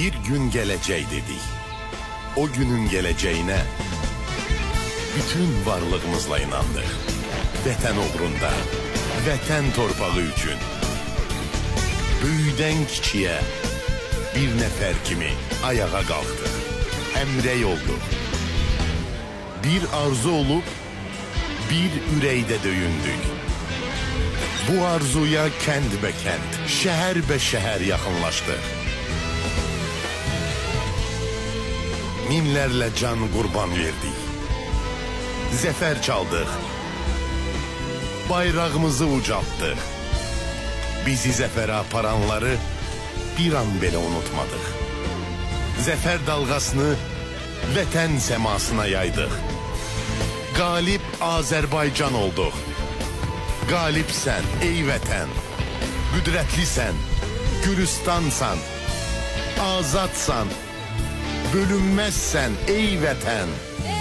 Bir gün gelecek dedik. O günün geleceğine bütün varlığımızla inandık. Vətən uğrunda, vətən torpağı üçün. Böyüdən kiçiyə bir nəfər kimi ayağa qalxdıq. Əmrək olduq. Bir arzu olub, bir ürəkdə döyündük. Bu arzuya kənd bə kənd, şəhər bə şəhər yaxınlaşdıq. Minlərlə can qurban verdik. Zəfər çaldıq. Bayrağımızı ucaltdıq. Bizi zəfərə aparanları bir an belə unutmadıq. Zəfər dalğasını vətən səmasına yaydıq. Qalib Azərbaycan olduq. Qalibsən ey vətən. Qüdrətlisən, Gürüstansan. Azadsan, bölünməzsən ey vətən. Ey